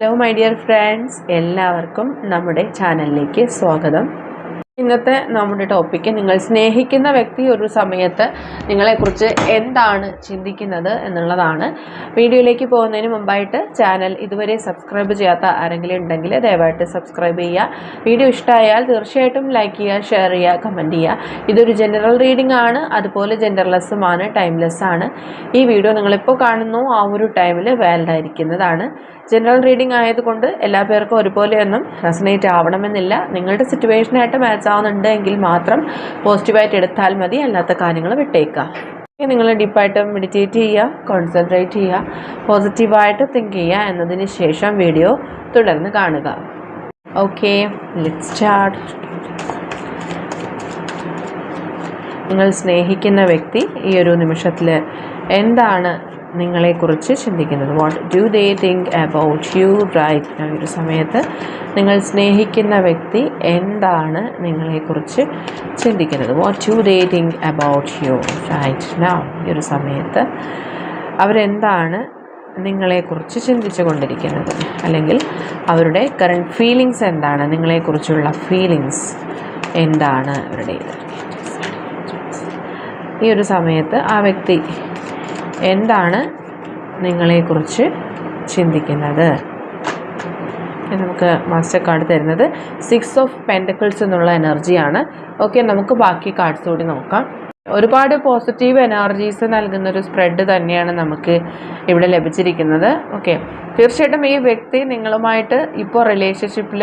Hello my dear friends എല്ലാവർക്കും നമ്മുടെ ചാനലിലേക്ക് സ്വാഗതം. ഇന്നത്തെ നമ്മുടെ ടോപ്പിക്ക് നിങ്ങൾ സ്നേഹിക്കുന്ന വ്യക്തി ഒരു സമയത്ത് നിങ്ങളെക്കുറിച്ച് എന്താണ് ചിന്തിക്കുന്നത് എന്നുള്ളതാണ്. വീഡിയോയിലേക്ക് പോകുന്നതിന് മുമ്പായിട്ട് ചാനൽ ഇതുവരെ സബ്സ്ക്രൈബ് ചെയ്യാത്ത ആരെങ്കിലും ഉണ്ടെങ്കിൽ ദയവായിട്ട് സബ്സ്ക്രൈബ് ചെയ്യുക. വീഡിയോ ഇഷ്ടമായാൽ തീർച്ചയായിട്ടും ലൈക്ക് ചെയ്യുക ഷെയർ ചെയ്യുക കമന്റ് ചെയ്യുക. ഇതൊരു ജനറൽ റീഡിംഗ് ആണ്. അതുപോലെ ജെൻഡർലെസ്സുമാണ് ടൈംലെസ് ആണ് ഈ വീഡിയോ നിങ്ങളിപ്പോൾ കാണുന്നു ആ ഒരു ടൈമിൽ വാലിഡ് ആയിരിക്കുന്നതാണ്. ജനറൽ റീഡിംഗ് ആയതുകൊണ്ട് എല്ലാ പേർക്കും ഒരുപോലെയൊന്നും റെസനേറ്റ് ആവണമെന്നില്ല. നിങ്ങളുടെ സിറ്റുവേഷനായിട്ട് മാച്ച് ആവുന്നുണ്ട് എങ്കിൽ മാത്രം പോസിറ്റീവായിട്ട് എടുത്താൽ മതി. അല്ലാത്ത കാര്യങ്ങൾ വിട്ടേക്കുക. നിങ്ങൾ ഡീപ്പായിട്ട് മെഡിറ്റേറ്റ് ചെയ്യുക കോൺസെൻട്രേറ്റ് ചെയ്യുക പോസിറ്റീവായിട്ട് തിങ്ക് ചെയ്യുക എന്നതിന് ശേഷം വീഡിയോ തുടർന്ന് കാണുക. ഓക്കെ സ്റ്റാർട്ട് നിങ്ങൾ സ്നേഹിക്കുന്ന വ്യക്തി ഈ ഒരു നിമിഷത്തിൽ എന്താണ് നിങ്ങളെക്കുറിച്ച് ചിന്തിക്കുന്നത്. What do they think about you right ഈ ഒരു സമയത്ത് നിങ്ങൾ സ്നേഹിക്കുന്ന വ്യക്തി എന്താണ് നിങ്ങളെക്കുറിച്ച് ചിന്തിക്കുന്നത്? What do they think about you right now ഈ ഒരു സമയത്ത് അവരെന്താണ് നിങ്ങളെക്കുറിച്ച് ചിന്തിച്ചു കൊണ്ടിരിക്കുന്നത് അല്ലെങ്കിൽ അവരുടെ കറണ്ട് ഫീലിങ്സ് എന്താണ്? നിങ്ങളെക്കുറിച്ചുള്ള ഫീലിങ്സ് എന്താണ് അവരുടേത്? ഈ ഒരു സമയത്ത് ആ വ്യക്തി എന്താണ് നിങ്ങളെക്കുറിച്ച് ചിന്തിക്കുന്നത്? നമുക്ക് മാസ്റ്റർ കാർഡ് തരുന്നത് സിക്സ് ഓഫ് പെന്റക്കിൾസ് എന്നുള്ള എനർജിയാണ് ഓക്കെ നമുക്ക് ബാക്കി കാർഡ്സ് കൂടി നോക്കാം. ഒരുപാട് പോസിറ്റീവ് എനർജീസ് നൽകുന്ന ഒരു സ്പ്രെഡ് തന്നെയാണ് നമുക്ക് ഇവിടെ ലഭിച്ചിരിക്കുന്നത്. ഓക്കെ തീർച്ചയായിട്ടും ഈ വ്യക്തി നിങ്ങളുമായിട്ട് ഇപ്പോൾ റിലേഷൻഷിപ്പിൽ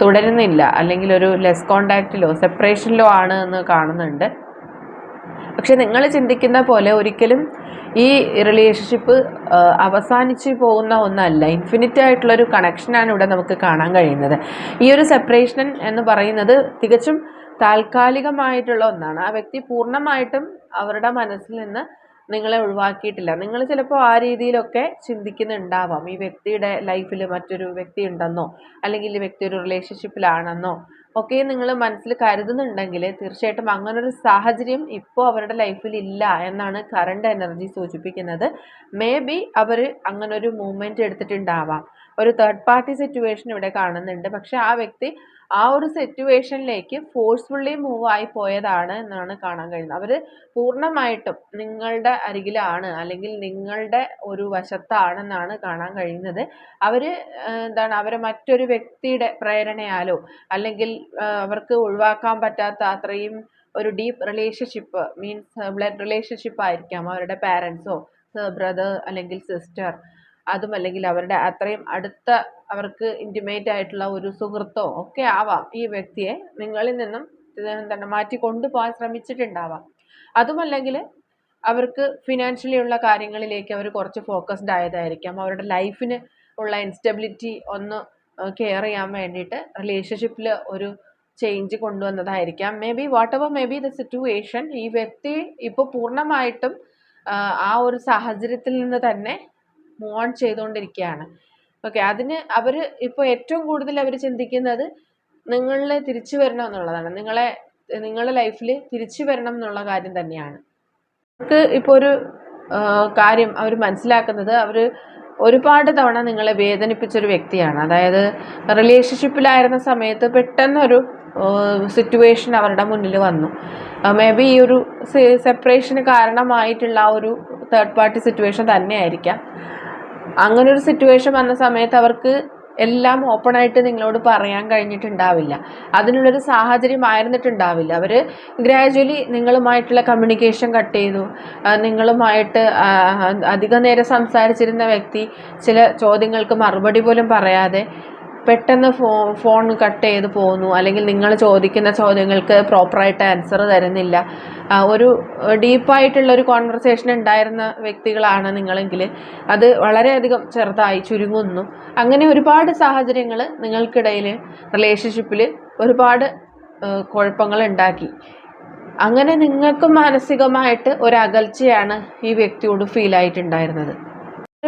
തുടരുന്നില്ല. അല്ലെങ്കിൽ ഒരു ലെസ് കോണ്ടാക്റ്റിലോ സെപ്പറേഷനിലോ ആണ് എന്ന് കാണുന്നുണ്ട്. പക്ഷെ നിങ്ങൾ ചിന്തിക്കുന്ന പോലെ ഒരിക്കലും ഈ റിലേഷൻഷിപ്പ് അവസാനിച്ച് പോകുന്ന ഒന്നല്ല. ഇൻഫിനിറ്റ് ആയിട്ടുള്ളൊരു കണക്ഷനാണ് ഇവിടെ നമുക്ക് കാണാൻ കഴിയുന്നത്. ഈ ഒരു സെപ്പറേഷൻ എന്ന് പറയുന്നത് തികച്ചും താൽക്കാലികമായിട്ടുള്ള ഒന്നാണ്. ആ വ്യക്തി പൂർണമായിട്ടും അവരുടെ മനസ്സിൽ നിന്ന് നിങ്ങളെ ഒഴിവാക്കിയിട്ടില്ല. നിങ്ങൾ ചിലപ്പോൾ ആ രീതിയിലൊക്കെ ചിന്തിക്കുന്നുണ്ടാവാം. ഈ വ്യക്തിയുടെ ലൈഫിൽ മറ്റൊരു വ്യക്തി ഉണ്ടെന്നോ അല്ലെങ്കിൽ ഈ വ്യക്തി ഒരു റിലേഷൻഷിപ്പിലാണെന്നോ ഒക്കെ നിങ്ങൾ മനസ്സിൽ കരുതുന്നുണ്ടെങ്കിൽ തീർച്ചയായിട്ടും അങ്ങനൊരു സാഹചര്യം ഇപ്പോൾ അവരുടെ ലൈഫിൽ ഇല്ല എന്നാണ് കറണ്ട് എനർജി സൂചിപ്പിക്കുന്നത്. മേ ബി അവർ അങ്ങനൊരു മൂവ്മെന്റ് എടുത്തിട്ടുണ്ടാവാം. ഒരു തേർഡ് പാർട്ടി സിറ്റുവേഷൻ ഇവിടെ കാണുന്നുണ്ട്. പക്ഷെ ആ വ്യക്തി ആ ഒരു സിറ്റുവേഷനിലേക്ക് ഫോഴ്സ്ഫുള്ളി മൂവ് ആയി പോയതാണ് എന്നാണ് കാണാൻ കഴിയുന്നത്. അവർ പൂർണമായിട്ടും നിങ്ങളുടെ അരികിലാണ് അല്ലെങ്കിൽ നിങ്ങളുടെ ഒരു വശത്താണെന്നാണ് കാണാൻ കഴിയുന്നത്. അവർ എന്താണ് അവരെ മറ്റൊരു വ്യക്തിയുടെ പ്രേരണയാലോ അല്ലെങ്കിൽ അവർക്ക് ഒഴിവാക്കാൻ പറ്റാത്ത അത്രയും ഒരു deep relationship means blood relationship ആയിരിക്കാം അവരുടെ പാരൻസോ ബ്രദർ അല്ലെങ്കിൽ സിസ്റ്റർ. അതും അല്ലെങ്കിൽ അവരുടെ അത്രയും അടുത്ത അവർക്ക് ഇന്റിമേറ്റ് ആയിട്ടുള്ള ഒരു സുഹൃത്തോ ഒക്കെ ആവാം ഈ വ്യക്തിയെ നിങ്ങളിൽ നിന്നും തന്നെ മാറ്റി കൊണ്ടുപോകാൻ ശ്രമിച്ചിട്ടുണ്ടാവാം. അതുമല്ലെങ്കിൽ അവർക്ക് ഫിനാൻഷ്യലി ഉള്ള കാര്യങ്ങളിലേക്ക് അവർ കുറച്ച് ഫോക്കസ്ഡ് ആയതായിരിക്കാം. അവരുടെ ലൈഫിന് ഉള്ള ഇൻസ്റ്റബിലിറ്റി ഒന്ന് കെയർ ചെയ്യാൻ വേണ്ടിയിട്ട് റിലേഷൻഷിപ്പിൽ ഒരു change കൊണ്ടുവന്നതായിരിക്കാം. Maybe whatever maybe the situation ഈ വ്യക്തി ഇപ്പോൾ പൂർണമായിട്ടും ആ ഒരു സാഹചര്യത്തിൽ നിന്ന് തന്നെ മൂവ് ഓൺ ചെയ്തുകൊണ്ടിരിക്കുകയാണ് ഓക്കെ അതിന് അവർ ഇപ്പോൾ ഏറ്റവും കൂടുതൽ അവർ ചിന്തിക്കുന്നത് നിങ്ങളെ തിരിച്ചു വരണം എന്നുള്ളതാണ്. നിങ്ങളെ നിങ്ങളുടെ ലൈഫിൽ തിരിച്ചു വരണം എന്നുള്ള കാര്യം തന്നെയാണ്. അവർക്ക് ഇപ്പോൾ ഒരു കാര്യം അവർ മനസ്സിലാക്കുന്നത് അവർ ഒരുപാട് തവണ നിങ്ങളെ വേദനിപ്പിച്ചൊരു വ്യക്തിയാണ്. അതായത് റിലേഷൻഷിപ്പിലായിരുന്ന സമയത്ത് പെട്ടെന്നൊരു സിറ്റുവേഷൻ അവരുടെ മുന്നിൽ വന്നു. മേ ബി ഈ ഒരു സെപ്പറേഷന് കാരണമായിട്ടുള്ള ഒരു തേർഡ് പാർട്ടി സിറ്റുവേഷൻ തന്നെയായിരിക്കാം. അങ്ങനെ ഒരു സിറ്റുവേഷൻ വന്ന സമയത്ത് അവർക്ക് എല്ലാം ഓപ്പൺ ആയിട്ട് നിങ്ങളോട് പറയാൻ കഴിഞ്ഞിട്ടുണ്ടാവില്ല. അതിനുള്ളൊരു സാഹചര്യം ആയിരുന്നിട്ടുണ്ടാവില്ല. അവർ ഗ്രാജുവലി നിങ്ങളുമായിട്ടുള്ള കമ്മ്യൂണിക്കേഷൻ കട്ട് ചെയ്തു. നിങ്ങളുമായിട്ട് അധികം നേരം സംസാരിച്ചിരുന്ന വ്യക്തി ചില ചോദ്യങ്ങൾക്ക് മറുപടി പോലും പറയാതെ പെട്ടെന്ന് ഫോ ഫോൺ കട്ട് ചെയ്ത് പോകുന്നു അല്ലെങ്കിൽ നിങ്ങൾ ചോദിക്കുന്ന ചോദ്യങ്ങൾക്ക് പ്രോപ്പറായിട്ട് ആൻസർ തരുന്നില്ല. ഒരു ഡീപ്പായിട്ടുള്ള ഒരു കോൺവെർസേഷൻ ഉണ്ടായിരുന്ന വ്യക്തികളാണ് നിങ്ങളെങ്കിൽ അത് വളരെയധികം ചെറുതായി ചുരുങ്ങുന്നു. അങ്ങനെ ഒരുപാട് സാഹചര്യങ്ങൾ നിങ്ങൾക്കിടയിൽ റിലേഷൻഷിപ്പിൽ ഒരുപാട് കുഴപ്പങ്ങൾ ഉണ്ടാക്കി. അങ്ങനെ നിങ്ങൾക്ക് മാനസികമായിട്ട് ഒരു അകൽച്ചയാണ് ഈ വ്യക്തിയോട് ഫീൽ ആയിട്ടുണ്ടായിരുന്നത്.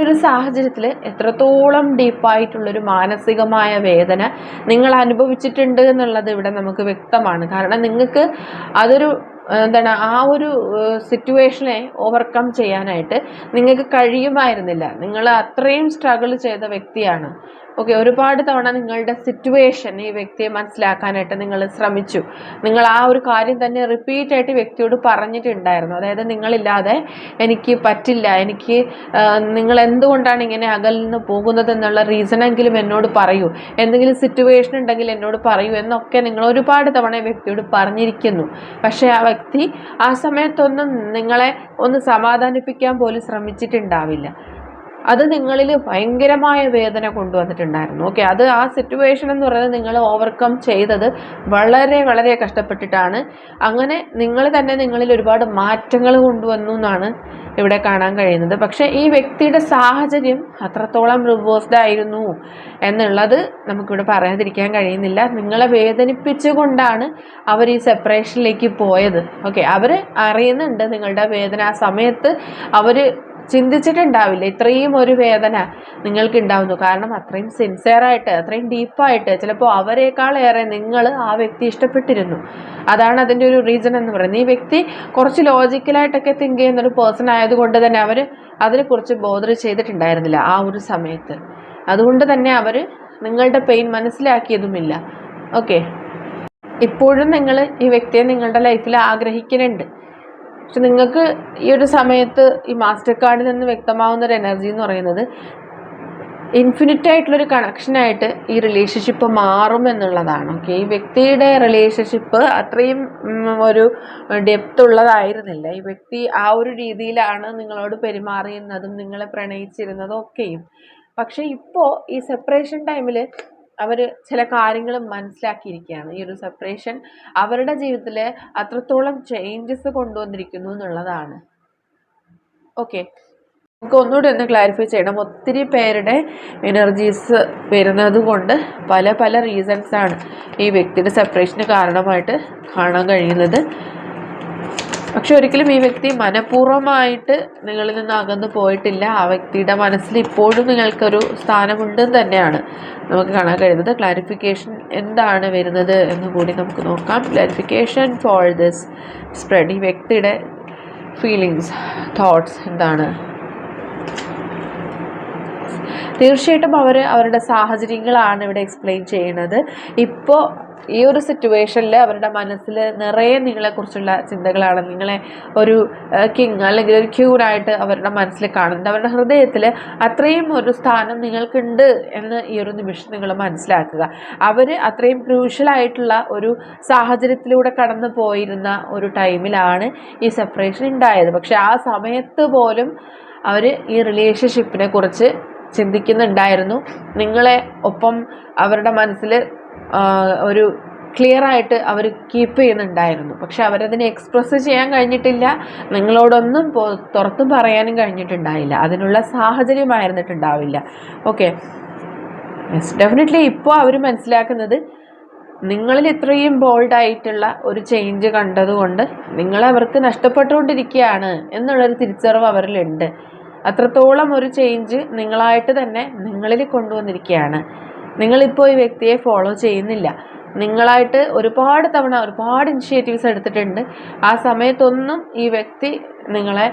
ഒരു സാഹചര്യത്തിൽ എത്രത്തോളം ഡീപ്പായിട്ടുള്ളൊരു മാനസികമായ വേദന നിങ്ങൾ അനുഭവിച്ചിട്ടുണ്ട് എന്നുള്ളത് ഇവിടെ നമുക്ക് വ്യക്തമാണ്. കാരണം നിങ്ങൾക്ക് അതൊരു എന്താണ് ആ ഒരു സിറ്റുവേഷനെ ഓവർകം ചെയ്യാനായിട്ട് നിങ്ങൾക്ക് കഴിയുമായിരുന്നില്ല. നിങ്ങൾ അത്രയും സ്ട്രഗിൾ ചെയ്ത വ്യക്തിയാണ്. ഓക്കെ ഒരുപാട് തവണ നിങ്ങളുടെ സിറ്റുവേഷൻ ഈ വ്യക്തിയെ മനസ്സിലാക്കാനായിട്ട് നിങ്ങൾ ശ്രമിച്ചു. നിങ്ങൾ ആ ഒരു കാര്യം തന്നെ റിപ്പീറ്റ് ആയിട്ട് വ്യക്തിയോട് പറഞ്ഞിട്ടുണ്ടായിരുന്നു. അതായത് നിങ്ങളില്ലാതെ എനിക്ക് പറ്റില്ല എനിക്ക് നിങ്ങൾ എന്തുകൊണ്ടാണ് ഇങ്ങനെ അകലിന്ന് പോകുന്നത് എന്നുള്ള റീസണെങ്കിലും എന്നോട് പറയൂ. എന്തെങ്കിലും സിറ്റുവേഷൻ ഉണ്ടെങ്കിൽ എന്നോട് പറയൂ എന്നൊക്കെ നിങ്ങൾ ഒരുപാട് തവണ വ്യക്തിയോട് പറഞ്ഞിരിക്കുന്നു. പക്ഷേ ആ വ്യക്തി ആ സമയത്തൊന്നും നിങ്ങളെ ഒന്ന് സമാധാനിപ്പിക്കാൻ പോലും ശ്രമിച്ചിട്ടുണ്ടാവില്ല. അത് നിങ്ങളിൽ ഭയങ്കരമായ വേദന കൊണ്ടുവന്നിട്ടുണ്ടായിരുന്നു. ഓക്കെ അത് ആ സിറ്റുവേഷൻ എന്ന് പറയുന്നത് നിങ്ങൾ ഓവർകം ചെയ്തത് വളരെ വളരെ കഷ്ടപ്പെട്ടിട്ടാണ്. അങ്ങനെ നിങ്ങൾ തന്നെ നിങ്ങളിൽ ഒരുപാട് മാറ്റങ്ങൾ കൊണ്ടുവന്നു എന്നാണ് ഇവിടെ കാണാൻ കഴിയുന്നത്. പക്ഷേ ഈ വ്യക്തിയുടെ സാഹചര്യം അത്രത്തോളം റിവേഴ്സ്ഡ് ആയിരുന്നു എന്നുള്ളത് നമുക്കിവിടെ പറയാതിരിക്കാൻ കഴിയുന്നില്ല. നിങ്ങളെ വേദനിപ്പിച്ചുകൊണ്ടാണ് അവർ ഈ സെപ്പറേഷനിലേക്ക് പോയത്. ഓക്കെ അവർ അറിയുന്നുണ്ട് നിങ്ങളുടെ വേദന. ആ സമയത്ത് അവർ ചിന്തിച്ചിട്ടുണ്ടാവില്ല. ഇത്രയും ഒരു വേദന നിങ്ങൾക്ക് ഉണ്ടാവുന്നു കാരണം അത്രയും സിൻസിയറായിട്ട് അത്രയും ഡീപ്പായിട്ട് ചിലപ്പോൾ അവരെക്കാളേറെ നിങ്ങൾ ആ വ്യക്തി ഇഷ്ടപ്പെട്ടിരുന്നു. അതാണ് അതിന്റെ ഒരു റീസൺ എന്ന് പറയുന്നത്. ഈ വ്യക്തി കുറച്ച് ലോജിക്കലായിട്ടൊക്കെ തിങ്ക് ചെയ്യുന്ന ഒരു പേഴ്സൺ ആയതുകൊണ്ട് തന്നെ അവർ അതിനെക്കുറിച്ച് ബോധർ ചെയ്തിട്ടുണ്ടായിരുന്നില്ല ആ ഒരു സമയത്ത്. അതുകൊണ്ട് തന്നെ അവർ നിങ്ങളുടെ പെയിൻ മനസ്സിലാക്കിയതുമില്ല. ഓക്കെ ഇപ്പോഴും നിങ്ങൾ ഈ വ്യക്തിയെ നിങ്ങളുടെ ലൈഫിൽ ആഗ്രഹിക്കുന്നുണ്ട്. പക്ഷെ നിങ്ങൾക്ക് ഈ ഒരു സമയത്ത് ഈ മാസ്റ്റർ കാർഡിൽ നിന്ന് വ്യക്തമാവുന്ന ഒരു എനർജി എന്ന് പറയുന്നത് ഇൻഫിനിറ്റ് ആയിട്ടുള്ളൊരു കണക്ഷനായിട്ട് ഈ റിലേഷൻഷിപ്പ് മാറും എന്നുള്ളതാണ്. ഓക്കെ ഈ വ്യക്തിയുടെ റിലേഷൻഷിപ്പ് അത്രയും ഒരു ഡെപ്ത് ഉള്ളതായിരുന്നില്ല. ഈ വ്യക്തി ആ ഒരു രീതിയിലാണ് നിങ്ങളോട് പെരുമാറിയിരുന്നതും നിങ്ങളെ പ്രണയിച്ചിരുന്നതും ഒക്കെയും. പക്ഷേ ഇപ്പോൾ ഈ സെപ്പറേഷൻ ടൈമിൽ അവർ ചില കാര്യങ്ങൾ മനസ്സിലാക്കിയിരിക്കുകയാണ്. ഈ ഒരു സെപ്പറേഷൻ അവരുടെ ജീവിതത്തിൽ അത്രത്തോളം ചേഞ്ചസ് കൊണ്ടുവന്നിരിക്കുന്നു എന്നുള്ളതാണ്. ഓക്കെ നമുക്ക് ഒന്നുകൂടി ഒന്ന് ക്ലാരിഫൈ ചെയ്യണം. ഒത്തിരി പേരുടെ എനർജീസ് വരുന്നത് കൊണ്ട് പല പല റീസൺസാണ് ഈ വ്യക്തിയുടെ സെപ്പറേഷന് കാരണമായിട്ട് കാണാൻ കഴിയുന്നത്. പക്ഷെ ഒരിക്കലും ഈ വ്യക്തി മനഃപൂർവമായിട്ട് നിങ്ങളിൽ നിന്ന് അകന്നു പോയിട്ടില്ല. ആ വ്യക്തിയുടെ മനസ്സിൽ ഇപ്പോഴും നിങ്ങൾക്കൊരു സ്ഥാനമുണ്ടെന്ന് തന്നെയാണ് നമുക്ക് കാണാൻ കഴിയുന്നത്. ക്ലാരിഫിക്കേഷൻ എന്താണ് വരുന്നത് എന്ന് കൂടി നമുക്ക് നോക്കാം. ക്ലാരിഫിക്കേഷൻ ഫോർ ദിസ് സ്പ്രെഡ് ഈ വ്യക്തിയുടെ ഫീലിങ്സ് തോട്ട്സ് എന്താണ്? തീർച്ചയായിട്ടും അവർ അവരുടെ സാഹചര്യങ്ങളാണ് ഇവിടെ എക്സ്പ്ലെയിൻ ചെയ്യുന്നത്. ഇപ്പോൾ ഈ ഒരു സിറ്റുവേഷനിൽ അവരുടെ മനസ്സിൽ നിറയെ നിങ്ങളെക്കുറിച്ചുള്ള ചിന്തകളാണ് നിങ്ങളെ ഒരു കിങ് അല്ലെങ്കിൽ ഒരു ക്യൂനായിട്ട് അവരുടെ മനസ്സിൽ കാണുന്നുണ്ട്. അവരുടെ ഹൃദയത്തിൽ അത്രയും ഒരു സ്ഥാനം നിങ്ങൾക്കുണ്ട് എന്ന് ഈ ഒരു നിമിഷം നിങ്ങൾ മനസ്സിലാക്കുക. അവർ അത്രയും ക്രൂഷ്യലായിട്ടുള്ള ഒരു സാഹചര്യത്തിലൂടെ കടന്നു പോയിരുന്ന ഒരു ടൈമിലാണ് ഈ സെപ്പറേഷൻ ഉണ്ടായത്. പക്ഷേ ആ സമയത്ത് പോലും അവർ ഈ റിലേഷൻഷിപ്പിനെ കുറിച്ച് ചിന്തിക്കുന്നുണ്ടായിരുന്നു. നിങ്ങളെ ഒപ്പം അവരുടെ മനസ്സിൽ ഒരു ക്ലിയർ ആയിട്ട് അവർ കീപ്പ് ചെയ്യുന്നുണ്ടായിരുന്നു. പക്ഷെ അവരതിനെ എക്സ്പ്രസ് ചെയ്യാൻ കഴിഞ്ഞിട്ടില്ല. നിങ്ങളോടൊന്നും തുറത്തും പറയാനും കഴിഞ്ഞിട്ടുണ്ടായില്ല. അതിനുള്ള സാഹചര്യമായിരുന്നിട്ടുണ്ടാവില്ല ഓക്കെ യെസ് ഡെഫിനറ്റ്ലി ഇപ്പോൾ അവർ മനസ്സിലാക്കുന്നത് നിങ്ങളിൽ ഇത്രയും ബോൾഡായിട്ടുള്ള ഒരു ചേഞ്ച് കണ്ടതുകൊണ്ട് നിങ്ങളവർക്ക് നഷ്ടപ്പെട്ടുകൊണ്ടിരിക്കുകയാണ് എന്നുള്ളൊരു തിരിച്ചറിവ് അവരിലുണ്ട്. അത്രത്തോളം ഒരു ചേഞ്ച് നിങ്ങളായിട്ട് തന്നെ നിങ്ങളിൽ കൊണ്ടുവന്നിരിക്കുകയാണ്. നിങ്ങളിപ്പോൾ ഈ വ്യക്തിയെ ഫോളോ ചെയ്യുന്നില്ല. നിങ്ങളായിട്ട് ഒരുപാട് തവണ ഒരുപാട് ഇനിഷ്യേറ്റീവ്സ് എടുത്തിട്ടുണ്ട്. ആ സമയത്തൊന്നും ഈ വ്യക്തി നിങ്ങളെ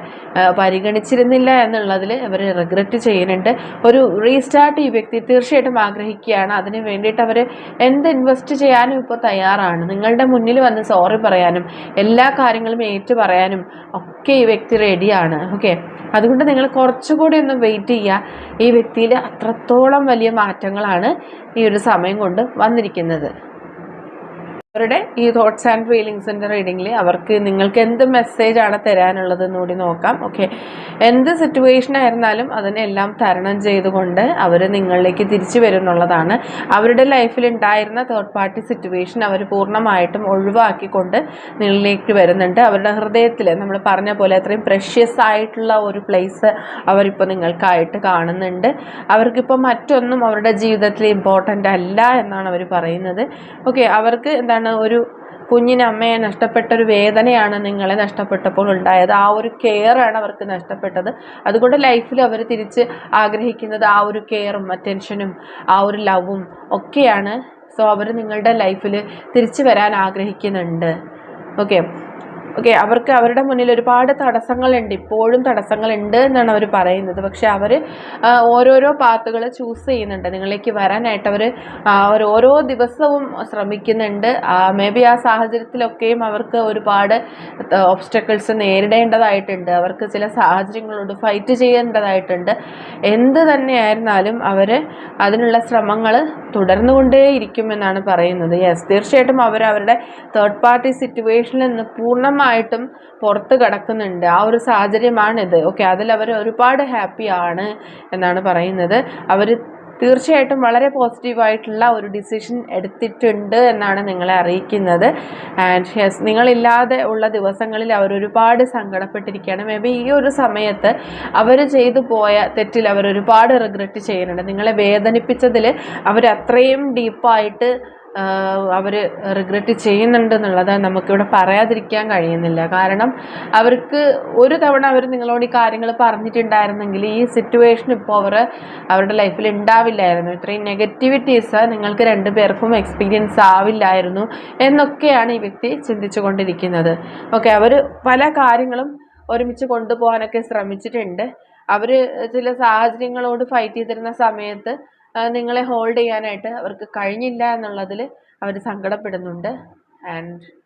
പരിഗണിച്ചിരുന്നില്ല എന്നുള്ളതിൽ അവർ റിഗ്രറ്റ് ചെയ്യുന്നുണ്ട്. ഒരു റീസ്റ്റാർട്ട് ഈ വ്യക്തി തീർച്ചയായിട്ടും ആഗ്രഹിക്കുകയാണ്. അതിന് വേണ്ടിയിട്ട് അവർ എന്ത് ഇൻവെസ്റ്റ് ചെയ്യാനും ഇപ്പോൾ തയ്യാറാണ്. നിങ്ങളുടെ മുന്നിൽ വന്ന് സോറി പറയാനും എല്ലാ കാര്യങ്ങളും ഏറ്റു പറയാനും ഒക്കെ ഈ വ്യക്തി റെഡിയാണ് ഓക്കെ അതുകൊണ്ട് നിങ്ങൾ കുറച്ചുകൂടി ഒന്ന് വെയിറ്റ് ചെയ്യുക. ഈ വ്യക്തിയിൽ അത്രത്തോളം വലിയ മാറ്റങ്ങളാണ് ഈ ഒരു സമയം കൊണ്ട് വന്നിരിക്കുന്നത്. അവരുടെ ഈ തോട്ട്സ് ആൻഡ് ഫീലിങ്സിന്റെ റീഡിങ്ങിൽ അവർക്ക് നിങ്ങൾക്ക് എന്ത് മെസ്സേജ് മെസ്സേജാണ് തരാനുള്ളതെന്ന് കൂടി നോക്കാം. ഓക്കെ എന്ത് സിറ്റുവേഷൻ ആയിരുന്നാലും അതിനെല്ലാം തരണം ചെയ്തുകൊണ്ട് അവർ നിങ്ങളിലേക്ക് തിരിച്ചു വരുന്നുള്ളതാണ്. അവരുടെ ലൈഫിൽ ഉണ്ടായിരുന്ന തേർഡ് പാർട്ടി സിറ്റുവേഷൻ അവർ പൂർണമായിട്ടും ഒഴിവാക്കിക്കൊണ്ട് നിങ്ങളിലേക്ക് വരുന്നുണ്ട്. അവരുടെ ഹൃദയത്തിൽ നമ്മൾ പറഞ്ഞ പോലെ അത്രയും പ്രഷ്യസ് ആയിട്ടുള്ള ഒരു പ്ലേസ് അവരിപ്പോൾ നിങ്ങൾക്കായിട്ട് കാണുന്നുണ്ട്. അവർക്കിപ്പോൾ മറ്റൊന്നും അവരുടെ ജീവിതത്തിൽ ഇമ്പോർട്ടന്റ് അല്ല എന്നാണ് അവർ പറയുന്നത്. ഓക്കെ അവർക്ക് എന്താണ് ഒരു കുഞ്ഞിന് അമ്മയെ നഷ്ടപ്പെട്ട ഒരു വേദനയാണ് നിങ്ങളെ നഷ്ടപ്പെട്ടപ്പോൾ ഉണ്ടായത്. ആ ഒരു കെയറാണ് അവർക്ക് നഷ്ടപ്പെട്ടത്. അതുകൊണ്ട് ലൈഫിൽ അവർ തിരിച്ച് ആഗ്രഹിക്കുന്നത് ആ ഒരു കെയറും അറ്റൻഷനും ആ ഒരു ലവും ഒക്കെയാണ്. സോ അവർ നിങ്ങളുടെ ലൈഫിൽ തിരിച്ചു വരാൻ ആഗ്രഹിക്കുന്നുണ്ട്. ഓക്കെ ഓക്കെ അവർക്ക് അവരുടെ മുന്നിൽ ഒരുപാട് തടസ്സങ്ങളുണ്ട്. ഇപ്പോഴും തടസ്സങ്ങളുണ്ട് എന്നാണ് അവർ പറയുന്നത്. പക്ഷെ അവർ ഓരോരോ പാത്തുകൾ ചൂസ് ചെയ്യുന്നുണ്ട്. നിങ്ങളിലേക്ക് വരാനായിട്ട് അവർ ഓരോ ദിവസവും ശ്രമിക്കുന്നുണ്ട്. മേ ബി ആ സാഹചര്യത്തിലൊക്കെയും അവർക്ക് ഒരുപാട് ഒബ്സ്റ്റക്കിൾസ് നേരിടേണ്ടതായിട്ടുണ്ട്. അവർക്ക് ചില സാഹചര്യങ്ങളോട് ഫൈറ്റ് ചെയ്യേണ്ടതായിട്ടുണ്ട്. എന്ത് തന്നെയായിരുന്നാലും അവർ അതിനുള്ള ശ്രമങ്ങൾ തുടർന്നുകൊണ്ടേയിരിക്കുമെന്നാണ് പറയുന്നത്. യെസ് തീർച്ചയായിട്ടും അവർ അവരുടെ തേർഡ് പാർട്ടി സിറ്റുവേഷനിൽ നിന്ന് പൂർണമായിട്ടും പുറത്ത് കിടക്കുന്നുണ്ട്. ആ ഒരു സാഹചര്യമാണിത്. ഓക്കെ അവർ ഒരുപാട് ഹാപ്പിയാണ് എന്നാണ് പറയുന്നത്. അവർ തീർച്ചയായിട്ടും വളരെ പോസിറ്റീവായിട്ടുള്ള ഒരു ഡിസിഷൻ എടുത്തിട്ടുണ്ട് എന്നാണ് നിങ്ങളെ അറിയിക്കുന്നത്. ആൻഡ് യെസ് നിങ്ങളില്ലാതെ ഉള്ള ദിവസങ്ങളിൽ അവർ ഒരുപാട് സങ്കടപ്പെട്ടിരിക്കുകയാണ്. മേ ബി ഈ ഒരു സമയത്ത് അവർ ചെയ്തു പോയ തെറ്റിൽ അവർ ഒരുപാട് റിഗ്രറ്റ് ചെയ്യുന്നുണ്ട്. നിങ്ങളെ വേദനിപ്പിച്ചതിൽ അവർ അത്രയും ഡീപ്പായിട്ട് അവർ റിഗ്രറ്റ് ചെയ്യുന്നുണ്ട് എന്നുള്ളത് നമുക്കിവിടെ പറയാതിരിക്കാൻ കഴിയുന്നില്ല. കാരണം അവർക്ക് ഒരു തവണ അവർ നിങ്ങളോട് ഈ കാര്യങ്ങൾ പറഞ്ഞിട്ടുണ്ടായിരുന്നെങ്കിൽ ഈ സിറ്റുവേഷൻ ഇപ്പോൾ അവർ അവരുടെ ലൈഫിൽ ഉണ്ടാവില്ലായിരുന്നു ഇത്രയും നെഗറ്റിവിറ്റീസ് നിങ്ങൾക്ക് രണ്ടു പേർക്കും എക്സ്പീരിയൻസ് ആവില്ലായിരുന്നു എന്നൊക്കെയാണ് ഈ വ്യക്തി ചിന്തിച്ചു കൊണ്ടിരിക്കുന്നത് ഓക്കെ അവർ പല കാര്യങ്ങളും ഒരുമിച്ച് കൊണ്ടുപോകാനൊക്കെ ശ്രമിച്ചിട്ടുണ്ട്. അവർ ചില സാഹചര്യങ്ങളോട് ഫൈറ്റ് ചെയ്തിരുന്ന സമയത്ത് നിങ്ങളെ ഹോൾഡ് ചെയ്യാനായിട്ട് അവർക്ക് കഴിഞ്ഞില്ല എന്നുള്ളതിൽ അവർ സങ്കടപ്പെടുന്നുണ്ട്. ആൻഡ്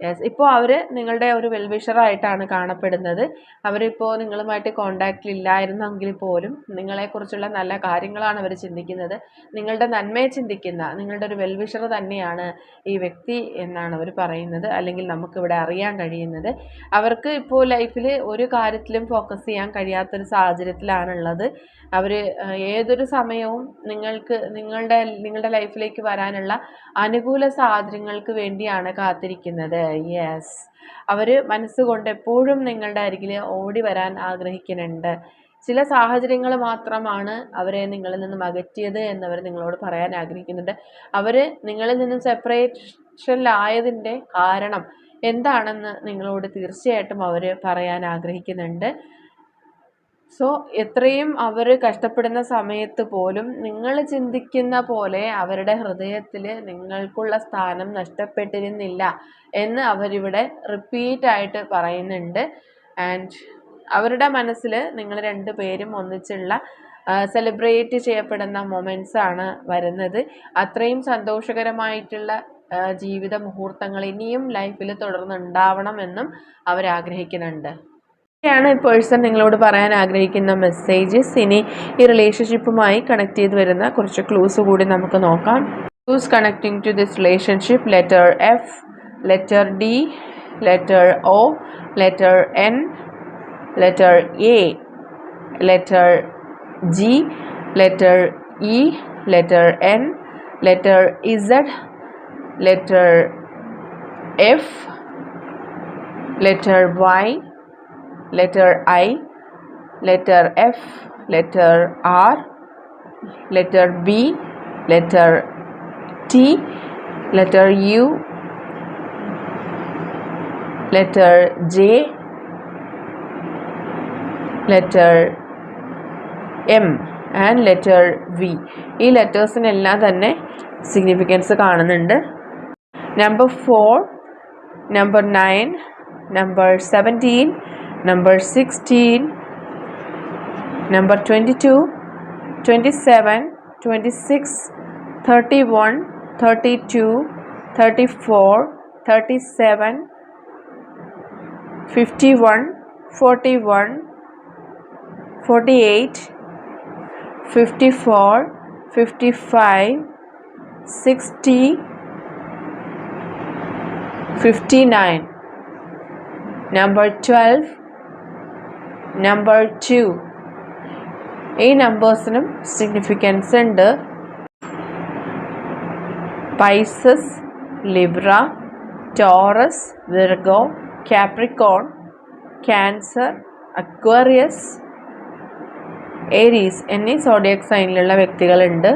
യെസ് ഇപ്പോൾ അവർ നിങ്ങളുടെ ഒരു വെൽവിഷറായിട്ടാണ് കാണപ്പെടുന്നത്. അവരിപ്പോൾ നിങ്ങളുമായിട്ട് കോണ്ടാക്റ്റിൽ ഇല്ലായിരുന്നെങ്കിൽ പോലും നിങ്ങളെക്കുറിച്ചുള്ള നല്ല കാര്യങ്ങളാണ് അവർ ചിന്തിക്കുന്നത്. നിങ്ങളുടെ നന്മയെ ചിന്തിക്കുന്ന നിങ്ങളുടെ ഒരു വെൽവിഷർ തന്നെയാണ് ഈ വ്യക്തി എന്നാണ് അവർ പറയുന്നത്. അല്ലെങ്കിൽ നമുക്കിവിടെ അറിയാൻ കഴിയുന്നത്. അവർക്ക് ഇപ്പോൾ ലൈഫിൽ ഒരു കാര്യത്തിലും ഫോക്കസ് ചെയ്യാൻ കഴിയാത്തൊരു സാഹചര്യത്തിലാണുള്ളത്. അവർ ഏതൊരു സമയവും നിങ്ങൾക്ക് നിങ്ങളുടെ നിങ്ങളുടെ ലൈഫിലേക്ക് വരാനുള്ള അനുകൂല സാഹചര്യങ്ങൾക്ക് വേണ്ടിയാണ് കാത്തിരിക്കുന്നത്. യെസ് അവർ മനസ്സുകൊണ്ട് എപ്പോഴും നിങ്ങളുടെ അരികിൽ ഓടി വരാൻ ആഗ്രഹിക്കുന്നുണ്ട്. ചില സാഹചര്യങ്ങൾ മാത്രമാണ് അവരെ നിങ്ങളിൽ നിന്നും അകറ്റിയത് എന്നവർ നിങ്ങളോട് പറയാൻ ആഗ്രഹിക്കുന്നുണ്ട്. അവർ നിങ്ങളിൽ നിന്നും സെപ്പറേഷനിലായതിന്റെ കാരണം എന്താണെന്ന് നിങ്ങളോട് തീർച്ചയായിട്ടും അവർ പറയാൻ ആഗ്രഹിക്കുന്നുണ്ട്. സോ എത്രയും അവർ കഷ്ടപ്പെടുന്ന സമയത്ത് പോലും നിങ്ങൾ ചിന്തിക്കുന്ന പോലെ അവരുടെ ഹൃദയത്തിൽ നിങ്ങൾക്കുള്ള സ്ഥാനം നഷ്ടപ്പെട്ടിരുന്നില്ല എന്ന് അവരിവിടെ റിപ്പീറ്റായിട്ട് പറയുന്നുണ്ട്. ആൻഡ് അവരുടെ മനസ്സിൽ നിങ്ങൾ രണ്ട് പേരും ഒന്നിച്ചുള്ള സെലിബ്രേറ്റ് ചെയ്യപ്പെടുന്ന മൊമെന്റ്സ് ആണ് വരുന്നത്. അത്രയും സന്തോഷകരമായിട്ടുള്ള ജീവിത മുഹൂർത്തങ്ങൾ ഇനിയും ലൈഫിൽ തുടർന്നുണ്ടാവണമെന്നും അവർ ആഗ്രഹിക്കുന്നുണ്ട് ാണ് പേഴ്സൺ നിങ്ങളോട് പറയാൻ ആഗ്രഹിക്കുന്ന മെസ്സേജസ് ഇനി ഈ റിലേഷൻഷിപ്പുമായി കണക്ട് ചെയ്ത് വരുന്ന കുറച്ച് ക്ലൂസ് കൂടി നമുക്ക് നോക്കാം. Clues connecting to this relationship letter F letter D letter O letter N letter A letter G letter E letter N letter Z letter F letter Y letter I, letter F, letter R, letter B, letter T, letter U, letter J, letter M and letter V ഈ ലെറ്റേഴ്സിനെല്ലാം തന്നെ significance കാണുന്നുണ്ട്. Number four number nine number seventeen number 16 number 22 27 26 31 32 34 37 51 41 48 54 55 60 59 number 12 number two ഈ നമ്പേഴ്സിനും significance ഉണ്ട്. Pisces Libra Taurus Virgo Capricorn Cancer Aquarius Aries എന്നീ zodiac സൈനിലുള്ള വ്യക്തികളുണ്ട്.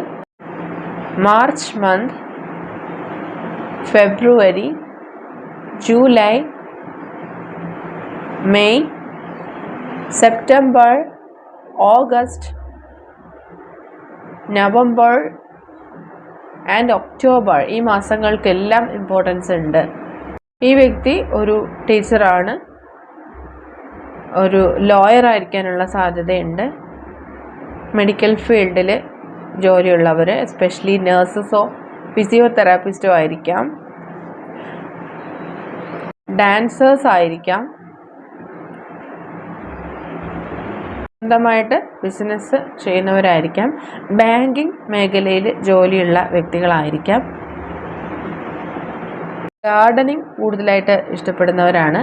March month February July May September August November and October ഈ മാസങ്ങൾക്കെല്ലാം importance ഉണ്ട്. ഈ വ്യക്തി ഒരു ടീച്ചറാണ്. ഒരു ലോയർ ആയിരിക്കാനുള്ള സാധ്യതയുണ്ട്. മെഡിക്കൽ ഫീൽഡിൽ ജോലിയുള്ളവർ എസ്പെഷ്യലി നേഴ്സസോ ഫിസിയോതെറാപ്പിസ്റ്റോ ആയിരിക്കാം. ഡാൻസേഴ്സ് ആയിരിക്കാം. സ്വന്തമായിട്ട് ബിസിനസ് ചെയ്യുന്നവരായിരിക്കാം. ബാങ്കിങ് മേഖലയിൽ ജോലിയുള്ള വ്യക്തികളായിരിക്കാം. ഗാർഡനിങ് കൂടുതലായിട്ട് ഇഷ്ടപ്പെടുന്നവരാണ്.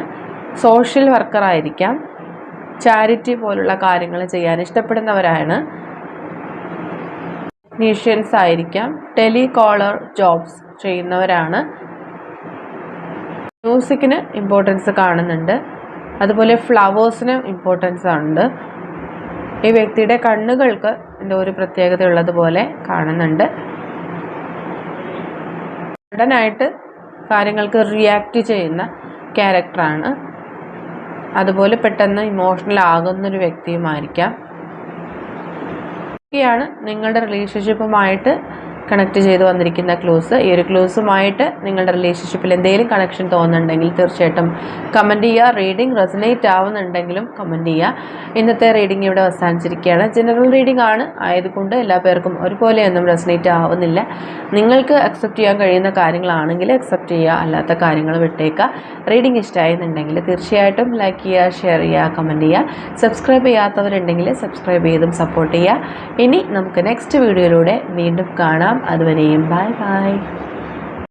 സോഷ്യൽ വർക്കറായിരിക്കാം ചാരിറ്റി പോലുള്ള കാര്യങ്ങൾ ചെയ്യാൻ ഇഷ്ടപ്പെടുന്നവരാണ്. ടെക്നീഷ്യൻസ് ആയിരിക്കാം. ടെലികോളർ ജോബ്സ് ചെയ്യുന്നവരാണ്. മ്യൂസിക്കിന് ഇമ്പോർട്ടൻസ് കാണുന്നുണ്ട്. അതുപോലെ ഫ്ലവേഴ്സിന് ഇമ്പോർട്ടൻസ് ഉണ്ട്. ഈ വ്യക്തിയുടെ കണ്ണുകൾക്ക് എന്തോ ഒരു പ്രത്യേകത ഉള്ളതുപോലെ കാണുന്നുണ്ട്. ഉടനായിട്ട് കാര്യങ്ങൾക്ക് റിയാക്റ്റ് ചെയ്യുന്ന ക്യാരക്ടറാണ് അതുപോലെ പെട്ടെന്ന് ഇമോഷണൽ ആകുന്നൊരു വ്യക്തിയുമായിരിക്കാം. ഇതൊക്കെയാണ് നിങ്ങളുടെ റിലേഷൻഷിപ്പുമായിട്ട് കണക്ട് ചെയ്ത് വന്നിരിക്കുന്ന ക്ലൂസ് ഈ ഒരു ക്ലൂസുമായിട്ട് നിങ്ങളുടെ റിലേഷൻഷിപ്പിൽ എന്തെങ്കിലും കണക്ഷൻ തോന്നുന്നുണ്ടെങ്കിൽ തീർച്ചയായിട്ടും കമന്റ് ചെയ്യുക. റീഡിംഗ് റെസനേറ്റ് ആവുന്നുണ്ടെങ്കിലും കമന്റ് ചെയ്യുക. ഇന്നത്തെ റീഡിംഗ് ഇവിടെ അവസാനിച്ചിരിക്കുകയാണ്. ജനറൽ റീഡിംഗ് ആണ്. ആയതുകൊണ്ട് എല്ലാ പേർക്കും ഒരുപോലെയൊന്നും റെസനേറ്റ് ആവുന്നില്ല. നിങ്ങൾക്ക് അക്സെപ്റ്റ് ചെയ്യാൻ കഴിയുന്ന കാര്യങ്ങളാണെങ്കിൽ അക്സെപ്റ്റ് ചെയ്യുക. അല്ലാത്ത കാര്യങ്ങൾ വിട്ടേക്കുക. റീഡിംഗ് ഇഷ്ടമായെന്നുണ്ടെങ്കിൽ തീർച്ചയായിട്ടും ലൈക്ക് ചെയ്യുക ഷെയർ ചെയ്യുക കമന്റ് ചെയ്യുക. സബ്സ്ക്രൈബ് ചെയ്യാത്തവരുണ്ടെങ്കിൽ സബ്സ്ക്രൈബ് ചെയ്തും സപ്പോർട്ട് ചെയ്യുക. ഇനി നമുക്ക് നെക്സ്റ്റ് വീഡിയോയിലൂടെ വീണ്ടും കാണാം. അതുവരെയും ബൈ ബൈ.